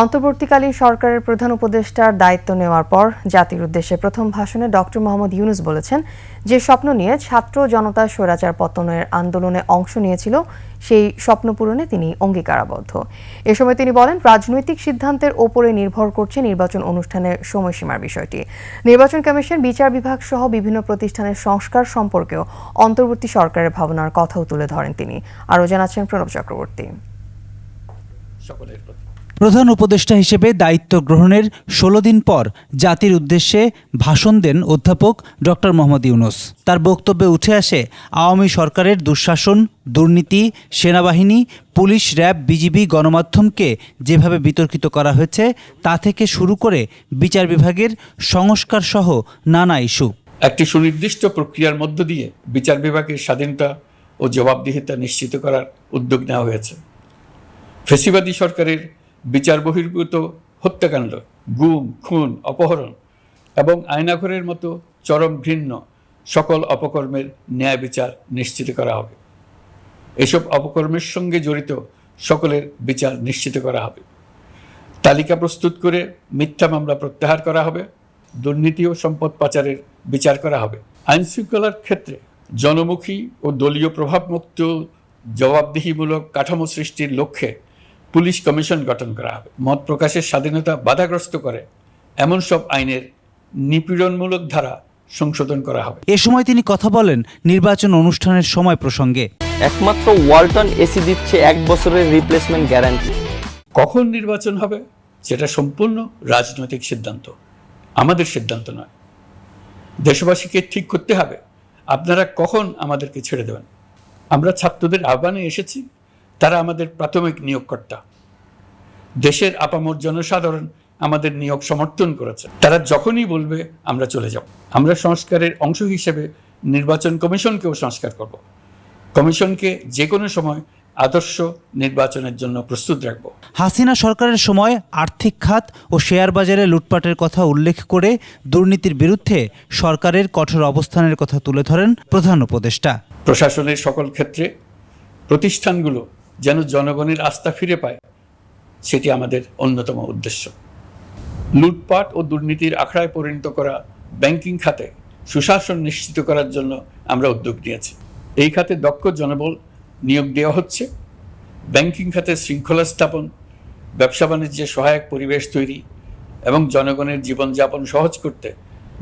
অন্তর্বর্তীকালীন সরকারের প্রধান উপদেষ্টার দায়িত্ব নেওয়ার পর জাতির উদ্দেশ্যে প্রথম ভাষণে ডক্টর মোহাম্মদ ইউনুস বলেছেন, যে স্বপ্ন নিয়ে ছাত্র জনতা স্বৈরাচার পতনের আন্দোলনে অংশ নিয়েছিল, সেই স্বপ্ন পূরণে তিনি অঙ্গীকারাবদ্ধ। এ সময় তিনি বলেন, রাজনৈতিক সিদ্ধান্তের ওপরে নির্ভর করছে নির্বাচন অনুষ্ঠানের সময়সীমার বিষয়টি। নির্বাচন কমিশন, বিচার বিভাগ সহ বিভিন্ন প্রতিষ্ঠানের সংস্কার সম্পর্কেও অন্তর্বর্তী সরকারের ভাবনার কথাও তুলে ধরেন তিনি। আরও জানাচ্ছেন প্রণব চক্রবর্তী। সকলের প্রতি। প্রধান উপদেষ্টা হিসেবে দায়িত্ব গ্রহণের ষোলো দিন পর জাতির উদ্দেশ্যে ভাষণ দেন অধ্যাপক ডক্টর মোহাম্মদ ইউনুস। তার বক্তব্যে উঠে আসে, আওয়ামী সরকারের দুঃশাসন, দুর্নীতি, সেনাবাহিনী, পুলিশ র্যাব, বিজিবি গণমাধ্যমকে যেভাবে বিতর্কিত করা হয়েছে, তা থেকে শুরু করে বিচার বিভাগের সংস্কার সহ নানা ইস্যু। একটি সুনির্দিষ্ট প্রক্রিয়ার মধ্য দিয়ে বিচার বিভাগের স্বাধীনতা ও জবাবদিহিতা নিশ্চিত করার উদ্যোগ নেওয়া হয়েছে। ফেসিবাদী সরকারের বিচার বহির্ভূত হত্যাকাণ্ড, গুম, খুন, অপহরণ এবং আয়নাঘরের মতো চরম ঘৃণ্য সকল অপকর্মের ন্যায় বিচার নিশ্চিত করা হবে। এসব অপকর্মের সঙ্গে জড়িত সকলের বিচার নিশ্চিত করা হবে। তালিকা প্রস্তুত করে মিথ্যা মামলা প্রত্যাহার করা হবে। দুর্নীতি ও সম্পদ পাচারের বিচার করা হবে। আইন শৃঙ্খলার ক্ষেত্রে জনমুখী ও দলীয় প্রভাবমুক্ত, জবাবদিহিমূলক কাঠামো সৃষ্টির লক্ষ্যে পুলিশ কমিশন গঠন করা হবে। মত প্রকাশের স্বাধীনতা বাধাগ্রস্ত করে এমন সব আইনের নিপীড়নমূলক ধারা সংশোধন করা হবে। এ সময় তিনি কথা বলেন নির্বাচন অনুষ্ঠানের সময় প্রসঙ্গে। একমাত্র ওয়ালটন এসি দিচ্ছে এক বছরের রিপ্লেসমেন্ট গ্যারান্টি। কখন নির্বাচন হবে সেটা সম্পূর্ণ রাজনৈতিক সিদ্ধান্ত। আমাদের সিদ্ধান্ত নয়। দেশবাসীকে ঠিক করতে হবে। আপনারা কখন আমাদেরকে ছেড়ে দেবেন? আমরা ছাত্রদের আহ্বানে এসেছি। তারা আমাদের প্রাথমিক নিয়োগকর্তা। দেশের আপামর জনসাধারণ আমাদের নিয়োগ সমর্থন করেছে। তারা যখনই বলবে আমরা চলে যাব। আমরা সংস্কারের অংশ হিসেবে নির্বাচন কমিশনকেও সংস্কার করব। কমিশনকে যে কোনো সময় আদর্শ নির্বাচনের জন্য প্রস্তুত রাখব। হাসিনা সরকারের সময় আর্থিক খাত ও শেয়ার বাজারে লুটপাটের কথা উল্লেখ করে দুর্নীতির বিরুদ্ধে সরকারের কঠোর অবস্থানের কথা তুলে ধরেন প্রধান উপদেষ্টা। প্রশাসনের সকল ক্ষেত্রে প্রতিষ্ঠানগুলো যেন জনগণের আস্থা ফিরে পায়, সেটি আমাদের অন্যতম উদ্দেশ্য। লুটপাট ও দুর্নীতির আখড়ায় পরিণত করা ব্যাংকিং খাতে সুশাসন নিশ্চিত করার জন্য আমরা উদ্যোগ নিয়েছি। এই খাতে দক্ষ জনবল নিয়োগ দেওয়া হচ্ছে। ব্যাংকিং খাতে শৃঙ্খলা স্থাপন, ব্যবসা বাণিজ্যে সহায়ক পরিবেশ তৈরি এবং জনগণের জীবনযাপন সহজ করতে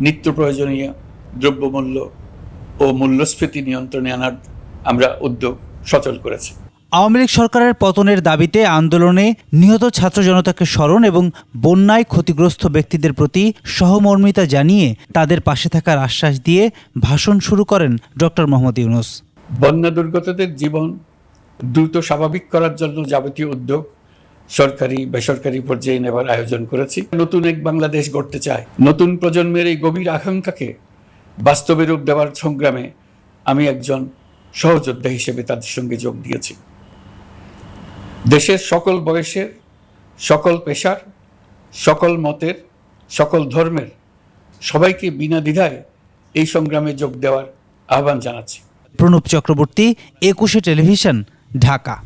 নিত্য প্রয়োজনীয় দ্রব্যমূল্য ও মূল্যস্ফীতি নিয়ন্ত্রণে আনার আমরা উদ্যোগ সচল করেছি। আওয়ামী লীগ সরকারের পতনের দাবিতে আন্দোলনে নিহত ছাত্র জনতাকে স্মরণ এবং বন্যায় ক্ষতিগ্রস্ত ব্যক্তিদের প্রতি সহমর্মিতা জানিয়ে তাদের পাশে থাকার আশ্বাস দিয়ে ভাষণ শুরু করেন ডক্টর মোহাম্মদ ইউনুস। বন্যা দুর্গতদের জীবন দ্রুত স্বাভাবিক করার জন্য যাবতীয় উদ্যোগ সরকারি, বেসরকারি পর্যায়ে নেবার আয়োজন করেছি। নতুন এক বাংলাদেশ গড়তে চায় নতুন প্রজন্মের এই গভীর আকাঙ্ক্ষাকে বাস্তবে রূপ দেওয়ার সংগ্রামে আমি একজন সহযোদ্ধা হিসেবে তাদের সঙ্গে যোগ দিয়েছি। দেশের সকল বয়সের, সকল পেশার, সকল মতের, সকল ধর্মের সবাইকে বিনা দ্বিধায় এই সংগ্রামে যোগ দেওয়ার আহ্বান জানাচ্ছি। প্রণব চক্রবর্তী, একুশে টেলিভিশন, ঢাকা।